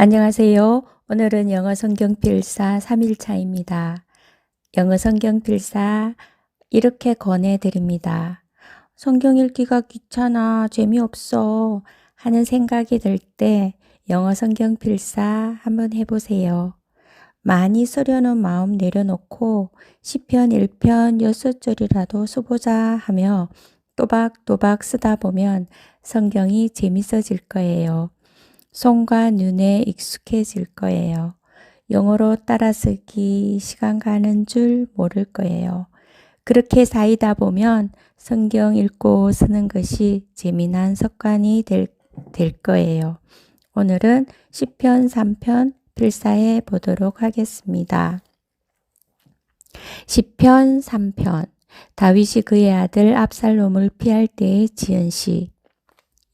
안녕하세요. 오늘은 영어 성경 필사 3일차입니다. 영어 성경 필사 이렇게 권해드립니다. 성경 읽기가 귀찮아, 재미없어 하는 생각이 들 때 영어 성경 필사 한번 해보세요. 많이 쓰려는 마음 내려놓고 10편 1편 6절이라도 써보자 하며 또박또박 쓰다 보면 성경이 재밌어질 거예요. 손과 눈에 익숙해질 거예요. 영어로 따라 쓰기 시간 가는 줄 모를 거예요. 그렇게 쌓이다 보면 성경 읽고 쓰는 것이 재미난 습관이 될, 될 거예요. 오늘은 10편 3편 필사해 보도록 하겠습니다. 10편 3편 다윗이 그의 아들 압살롬을 피할 때의 지은 시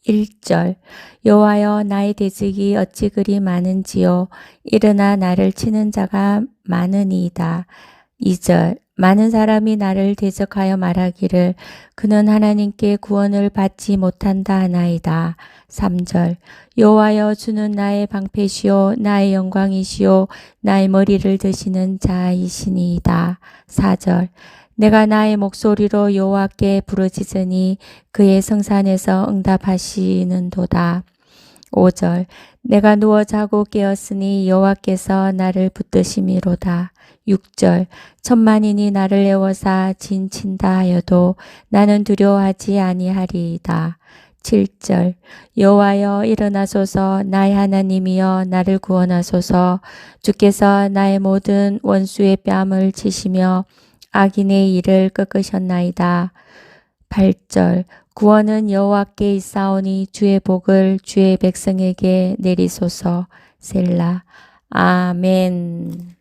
1절 여호와여 나의 대적이 어찌 그리 많은지요 일어나 나를 치는 자가 많으니이다. 2절 많은 사람이 나를 대적하여 말하기를 그는 하나님께 구원을 받지 못한다 하나이다. 3절 여호와여 주는 나의 방패시요 나의 영광이시요 나의 머리를 드시는 자이시니이다. 4절 내가 나의 목소리로 여호와께 부르짖으니 그의 성산에서 응답하시는도다. 5절 내가 누워 자고 깨었으니 여호와께서 나를 붙드심이로다. 6절 천만인이 나를 애워사 진친다 하여도 나는 두려워하지 아니하리이다. 7절 여호와여 일어나소서 나의 하나님이여 나를 구원하소서 주께서 나의 모든 원수의 뺨을 치시며 악인의 일을 꺾으셨나이다. 8절 구원은 여호와께 있사오니 주의 복을 주의 백성에게 내리소서. 셀라. 아멘